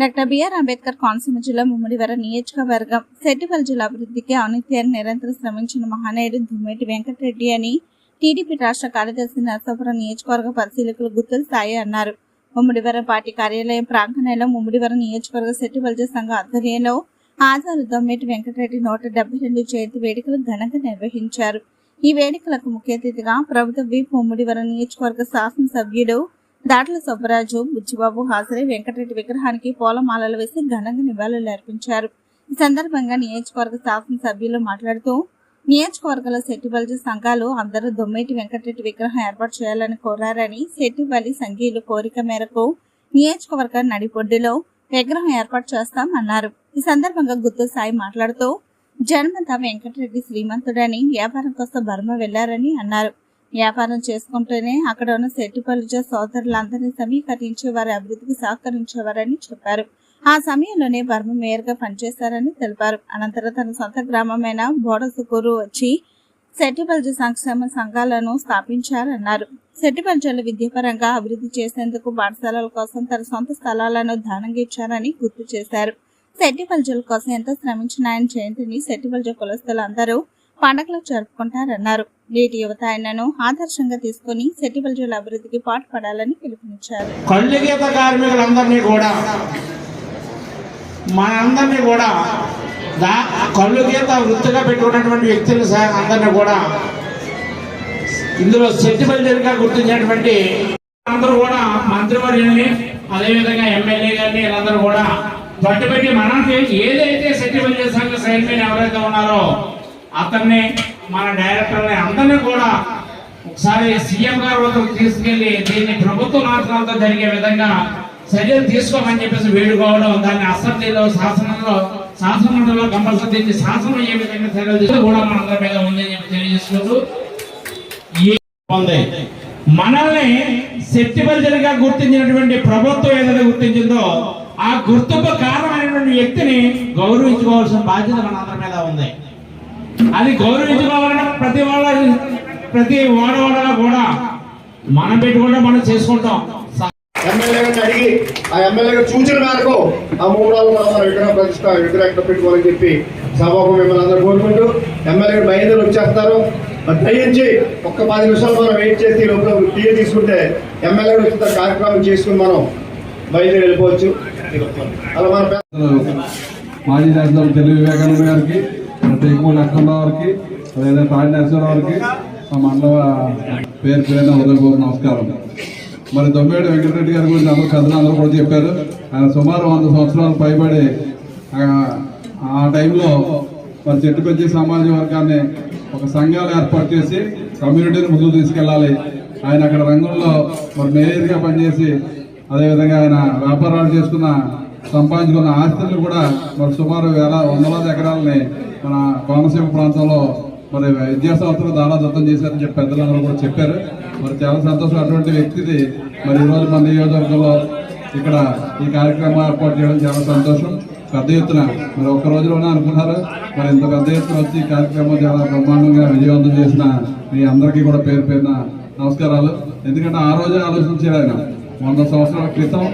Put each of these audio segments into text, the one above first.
Doctor BR Ambedkar Konaseema జిల్లా ముమ్మడివర నియోజకవర్గం సెట్టిపల్లి జిల్లా అభివృద్ధికి అనిత్యాన్ని నిరంతరం శ్రమించిన మహానాయుడు దుమ్మెటి వెంకటరెడ్డి అని టీడీపీ రాష్ట్ర కార్యదర్శి నరసాపురం నియోజకవర్గ పరిశీలకులు గుత్తుల సాయి అన్నారు. ముమ్మడివరం పార్టీ కార్యాలయం ప్రాంగణంలో ముమ్మడివరం నియోజకవర్గ సెట్టిపల్లి సంఘం ఆధ్వర్యంలో ఆజారు దొమ్మేటి వెంకటరెడ్డి నూట డెబ్బై రెండు జయంతి వేడుకలు ఘనంగా నిర్వహించారు. ఈ వేడుకలకు ముఖ్య అతిథిగా ప్రభుత్వ విప్ ముమ్మడివరం నియోజకవర్గ శాసనసభ్యుడు దాట్ల సుబ్బరాజు బుచ్చిబాబు హాజరై వెంకటరెడ్డి విగ్రహానికి పూలమాలలు వేసి ఘనంగా నివాళులు అర్పించారు. ఈ సందర్భంగా నియోజకవర్గ శాసనసభ్యులు మాట్లాడుతూ నియోజకవర్గంలో సెట్టిబల్జీ సంఘాలు అందరూ దొమ్మేటి వెంకటరెడ్డి విగ్రహం ఏర్పాటు చేయాలని కోరారని శెట్టిబలి సంఘీయులు కోరిక మేరకు నియోజకవర్గ నడిపొడ్డులో విగ్రహం ఏర్పాటు చేస్తామన్నారు. ఈ సందర్భంగా గుత్తు సాయి మాట్లాడుతూ జన్మత వెంకటరెడ్డి శ్రీమంతుడని వ్యాపారం కోసం బర్మ వెళ్ళారని అన్నారు. వ్యాపారం చేసుకుంటూనే అక్కడ ఉన్న సెట్టిపల్లిజ సోదరులందరినీ సమీకరించి వారి అభివృద్ధికి సహకరించేవారని చెప్పారు. ఆ సమయంలోనే బర్మ మేయర్గా పనిచేశారని తెలిపారు. అనంతరం తన సొంత గ్రామమైన బోడసుకూరు వచ్చి సెట్టిపల్జ సంక్షేమ సంఘాలను స్థాపించారన్నారు. సెట్టిపల్జలు విద్యాపరంగా అభివృద్ధి చేసేందుకు పాఠశాలల కోసం తన సొంత స్థలాలను దానంగా ఇచ్చారని గుర్తు చేశారు. సెట్టిపల్జల కోసం ఎంతో శ్రమించిన ఆయన జయంతిని సెట్టిపల్జ కులస్తులందరూ అందరూ పండగలు జరుపుకుంటారన్నారు. నేటి యువత ఆయనను ఆదర్శంగా తీసుకుని సెట్టిపల్జల అభివృద్ధికి పాటుపడాలని పిలుపునిచ్చారు. కళ్ళు కార్మికులందరినీ కూడా మనందరినీ కూడా దా కళ్ళు గీత వృత్తిగా పెట్టుకున్నటువంటి వ్యక్తులు సహా అందరినీ కూడా ఇందులో సెట్టిబల్జరిగా గుర్తించినటువంటి అందరూ కూడా మంత్రివర్యుల్ని అదేవిధంగా ఎమ్మెల్యే గారిని వీళ్ళందరూ కూడా పట్టుబెట్టి మనం ఏదైతే సెట్టిబల్జర్ సంఘ చైర్మన్ ఎవరైతే ఉన్నారో అతన్ని మన డైరెక్టర్ని అందరినీ కూడా ఒకసారి సీఎం గారు వద్దకు తీసుకెళ్ళి దీన్ని ప్రభుత్వ నాటకాలతో జరిగే విధంగా చర్యలు తీసుకోమని చెప్పేసి వేడుకోవడం దాన్ని అసెంబ్లీలో శాసనంలో శాసనమండలిలో కంపల్సరీ దీన్ని శాసనం అయ్యే విధంగా చర్యలు కూడా మనందరి మీద ఉంది అని చెప్పి తెలియజేసుకుంటూ మనల్ని శక్తివంతులుగా గుర్తించినటువంటి ప్రభుత్వం ఏదైతే గుర్తించిందో ఆ గుర్తింపు కారణమైనటువంటి వ్యక్తిని గౌరవించుకోవాల్సిన బాధ్యత మనందరి మీద ఉంది. అది గౌరవించుకోవాలని ప్రతి వాళ్ళ ప్రతి వాడవాడలో కూడా మనం పెట్టుకుంటే మనం చేసుకుంటాం. ఎమ్మెల్యే గారిని అడిగి ఆ ఎమ్మెల్యే గారు సూచన మేరకు ఆ మూడు మనం మన విగ్రహ ప్రతిష్ట విగ్రహం ఎక్కడ పెట్టుకోవాలని చెప్పి సభకు మిమ్మల్ని అందరూ కోరుకుంటూ ఎమ్మెల్యే గారు బయలుదేరి వచ్చేస్తారు. దయించి ఒక్క పది నిమిషాలు మనం వెయిట్ చేసి ఈ లోపల టీ తీసుకుంటే ఎమ్మెల్యే గారు వచ్చిన కార్యక్రమం చేసుకుని మనం బయలుదేరి వెళ్ళిపోవచ్చు. అలా మన మాజీ తెలుగు వివేకానంద గారికి టేకుమూడి లక్ష్మణరావు గారికి అదేవిధంగా తాడి నరసింహరావు గారికి మా మండల పేరు పేరున ఉదయపూర్ నమస్కారం. మరి దొమ్మేడు వెంకటరెడ్డి గారి గురించి అందరూ కథలు అందరూ కూడా చెప్పారు. ఆయన సుమారు వంద సంవత్సరాలు పైబడి ఆ- ఆ టైంలో మరి చెట్టు పెంచి సమాజ వర్గాన్ని ఒక సంఘాలు ఏర్పాటు చేసి కమ్యూనిటీని ముందుకు తీసుకెళ్ళాలి. ఆయన అక్కడ రంగంలో మరి మేయర్గా పనిచేసి అదేవిధంగా ఆయన వ్యాపారాలు చేసుకున్న సంపాదించుకున్న ఆస్తులను కూడా మరి సుమారు వేల వందలాది ఎకరాలని మన కోనసీమ ప్రాంతంలో మరి విద్యా సంస్థలు దానా దత్తం చేశారని చెప్పి పెద్దలందరూ కూడా చెప్పారు. మరి చాలా సంతోషం అటువంటి వ్యక్తిది. మరి ఈరోజు మన నియోజకవర్గంలో ఇక్కడ ఈ కార్యక్రమం ఏర్పాటు చేయడం చాలా సంతోషం. పెద్ద ఎత్తున మరి ఒక్క రోజులోనే అనుకున్నారు. మరి ఇంత పెద్ద ఎత్తున వచ్చి ఈ కార్యక్రమం చాలా బ్రహ్మాండంగా విజయవంతం చేసిన మీ అందరికీ కూడా పేరు పేరున నమస్కారాలు. ఎందుకంటే ఆ రోజే ఆలోచించారు ఆయన వంద సంవత్సరాల క్రితం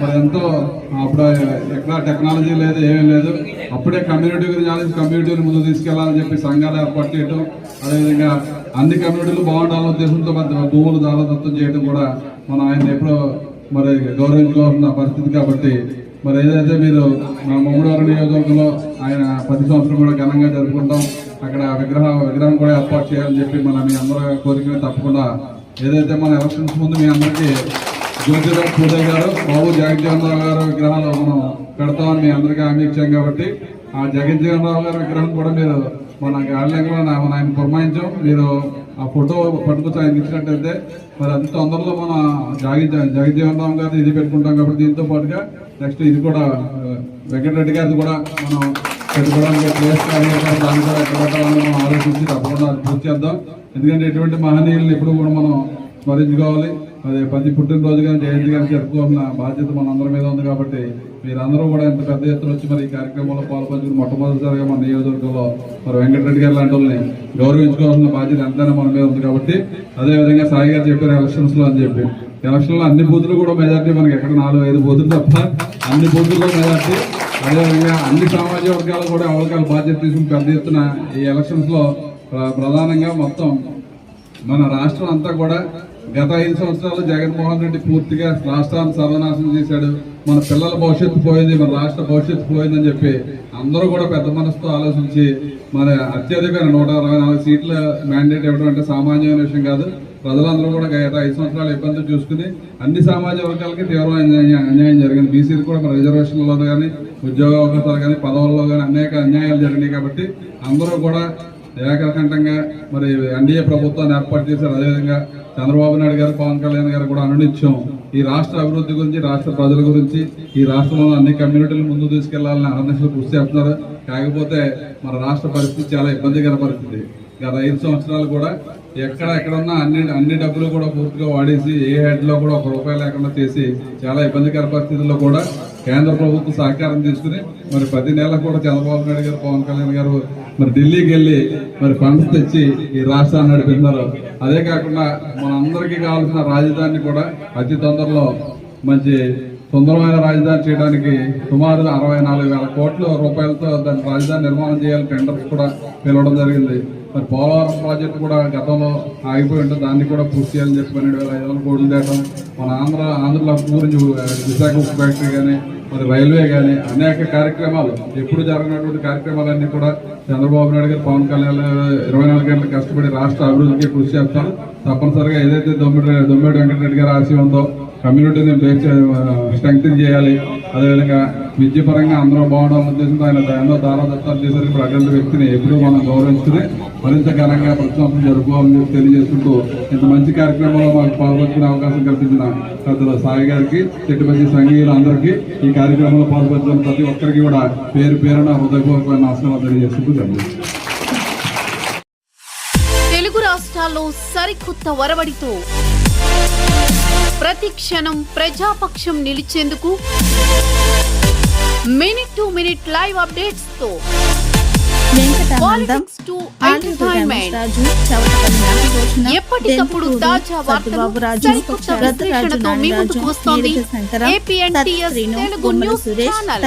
మరి ఎంతో అప్పుడు ఎక్కడ టెక్నాలజీ లేదు ఏమీ లేదు. అప్పుడే కమ్యూనిటీ గురించి ఆలోచించి కమ్యూనిటీని ముందు తీసుకెళ్ళాలని చెప్పి సంఘాలు ఏర్పాటు చేయడం అదేవిధంగా అన్ని కమ్యూనిటీలు బాగుండాలనే ఉద్దేశంతో మరి భూములు దానదత్తం చేయడం కూడా మనం ఆయన ఎప్పుడో మరి గౌరవించుకోవాల్సిన పరిస్థితి కాబట్టి మరి ఏదైతే మీరు మా మమ్మడివారి నియోజకవర్గంలో ఆయన ప్రతి సంవత్సరం కూడా ఘనంగా జరుపుకుంటాం అక్కడ విగ్రహ విగ్రహం కూడా ఏర్పాటు చేయాలని చెప్పి మన మీ అందరూ కోరికలు తప్పకుండా ఏదైతే మన ఎలక్షన్స్ ముందు మీ అందరికీ జ్యోతిరావు పూజ గారు బాబు జగజ్జీవనరావు గారు విగ్రహాలు మనం పెడతామని మీ అందరికీ హామీ ఇచ్చాం కాబట్టి ఆ జగజ్జీవనరావు గారి విగ్రహం కూడా మీరు మన గార్డెన్లో మన ఆయన పురమాయించాం. మీరు ఆ ఫోటో పట్టుకొచ్చి ఆయన ఇచ్చినట్టయితే మరి అంత తొందరలో మన జగ జగజ్జీవనరావు గారిని ఇది పెట్టుకుంటాం కాబట్టి దీంతో పాటుగా నెక్స్ట్ ఇది కూడా వెంకటరెడ్డి గారిది కూడా మనం పెట్టుకోవడానికి ప్లేస్ కానీ దాన్ని కూడా ఎక్కడ పెట్టాలని మనం ఆలోచించి తప్పకుండా పూర్తి చేద్దాం. ఎందుకంటే ఎటువంటి మహనీయులను ఎప్పుడు కూడా మనం స్మరించుకోవాలి. అదే ప్రతి పుట్టినరోజు కానీ జయంతి కానీ జరుపుకోవాల్సిన బాధ్యత మనందరి మీద ఉంది కాబట్టి మీరందరూ కూడా ఎంత పెద్ద ఎత్తున వచ్చి మరి ఈ కార్యక్రమంలో పాల్పంచుకుని మొట్టమొదటిసారిగా మన నియోజకవర్గంలో మరి వెంకటరెడ్డి గారు లాంటి వాళ్ళని గౌరవించుకోవాల్సిన బాధ్యత ఎంతైనా మన మీద ఉంది కాబట్టి అదేవిధంగా సాయి గారు చెప్పారు ఎలక్షన్స్లో అని చెప్పి. ఎలక్షన్లో అన్ని బూతులు కూడా మెజార్టీ మనకి ఎక్కడ నాలుగు ఐదు బూతులు తప్ప అన్ని బూతుల్లో మెజార్టీ అదేవిధంగా అన్ని సామాజిక వర్గాలు కూడా అవకాశాలు బాధ్యత తీసుకుని పెద్ద ఎత్తున ఈ ఎలక్షన్స్లో ప్ర- ప్రధానంగా మొత్తం మన రాష్ట్రం అంతా కూడా గత ఐదు సంవత్సరాలు జగన్మోహన్ రెడ్డి పూర్తిగా రాష్ట్రాన్ని సర్వనాశనం చేశాడు. మన పిల్లల భవిష్యత్తు పోయింది మన రాష్ట్ర భవిష్యత్తు పోయిందని చెప్పి అందరూ కూడా పెద్ద మనసుతో ఆలోచించి మన అత్యధిక నూట అరవై నాలుగు సీట్ల మ్యాండేట్ ఇవ్వడం అంటే సామాన్యమైన విషయం కాదు. ప్రజలందరూ కూడా గత ఐదు సంవత్సరాలు ఇబ్బందులు చూసుకుని అన్ని సామాజిక వర్గాలకి తీవ్రమైన అన్యాయం- జరిగింది. బీసీలు కూడా మన రిజర్వేషన్లో కానీ ఉద్యోగ అవకాశాలు కానీ పదవుల్లో కానీ అనేక అన్యాయాలు జరిగినాయి కాబట్టి అందరూ కూడా ఏకకంఠంగా మరి ఎన్డీఏ ప్రభుత్వాన్ని ఏర్పాటు చేశారు. అదేవిధంగా చంద్రబాబు నాయుడు గారు పవన్ కళ్యాణ్ గారు కూడా అనునిత్యం ఈ రాష్ట్ర అభివృద్ధి గురించి రాష్ట్ర ప్రజల గురించి ఈ రాష్ట్రంలో అన్ని కమ్యూనిటీలు ముందు తీసుకెళ్ళాలని అహర్నిశలు కృషి చేస్తున్నారు. కాకపోతే మన రాష్ట్ర పరిస్థితి చాలా ఇబ్బందికర పరిస్థితి. గత ఐదు సంవత్సరాలు కూడా ఎక్కడ ఎక్కడున్నా అన్ని అన్ని డబ్బులు కూడా పూర్తిగా వాడేసి ఏ హెడ్లో కూడా ఒక రూపాయి లేకుండా చేసి చాలా ఇబ్బందికర పరిస్థితుల్లో కూడా కేంద్ర ప్రభుత్వం సహకారం తీసుకుని మరి ప్రతి నెల కూడా చంద్రబాబు నాయుడు గారు పవన్ కళ్యాణ్ గారు మరి ఢిల్లీకి వెళ్ళి మరి ఫండ్స్ తెచ్చి ఈ రాష్ట్రాన్ని నడిపిస్తున్నారు. అదే కాకుండా మనందరికీ కావాల్సిన రాజధానిని కూడా అతి తొందరలో మంచి సుందరమైన రాజధాని చేయడానికి సుమారు అరవై నాలుగు వేల కోట్ల రూపాయలతో దాని రాజధాని నిర్మాణం చేయాలి టెండర్స్ కూడా పిలవడం జరిగింది. మరి పోలవరం ప్రాజెక్టు కూడా గతంలో ఆగిపోయి ఉంటే దాన్ని కూడా పూర్తి చేయాలని చెప్పి పన్నెండు వేల ఐదు వందల కోట్లు తేవడం మన ఆంధ్ర ఆంధ్రలో గురించి విశాఖ ఫ్యాక్టరీ కానీ మరి రైల్వే కానీ అనేక కార్యక్రమాలు ఎప్పుడు జరగనటువంటి కార్యక్రమాలన్నీ కూడా చంద్రబాబు నాయుడు గారు పవన్ కళ్యాణ్ ఇరవై నాలుగు గంటలు కష్టపడి రాష్ట్ర అభివృద్ధికి కృషి చేస్తాం తప్పనిసరిగా ఏదైతే దొమ్మిడి దొమ్మిడి వెంకటరెడ్డి గారి ఆశయం ఉందో కమ్యూనిటీని బేస్ స్ట్రెంగ్తన్ చేయాలి. అదేవిధంగా విద్యపరంగా అందరూ బాగుండాలని ఉద్దేశంతో ఆయన దానిలో దారాదత్తాలు చేశారు. ఇప్పుడు అటువంటి వ్యక్తిని ఎప్పుడూ మనం గౌరవించుకుని మరింత ఘనంగా ప్రతి జరుపుకోవాలని చెప్పి తెలియజేసుకుంటూ ఇంత మంచి కార్యక్రమంలో మాకు పాల్గొనే అవకాశం కల్పించిన పెద్దల సాయి గారికి చెట్టుపతి సంఘీయులు అందరికీ ఈ కార్యక్రమంలో పాల్గొంటున్న ప్రతి ఒక్కరికి కూడా పేరు పేరున హృదయపూర్వక నమస్కారాలు తెలియజేసుకుంటూ తెలుగు రాష్ట్రాల్లో సరికొత్త వరవడితో ప్రతి క్షణం ప్రజాపక్షం నిలిచేందుకు మినిట్ టు మినిట్ లైవ్ అప్డేట్స్తో ఎప్పటికప్పుడు తాజా వార్తలు తెలుగు న్యూస్ ఛానల్.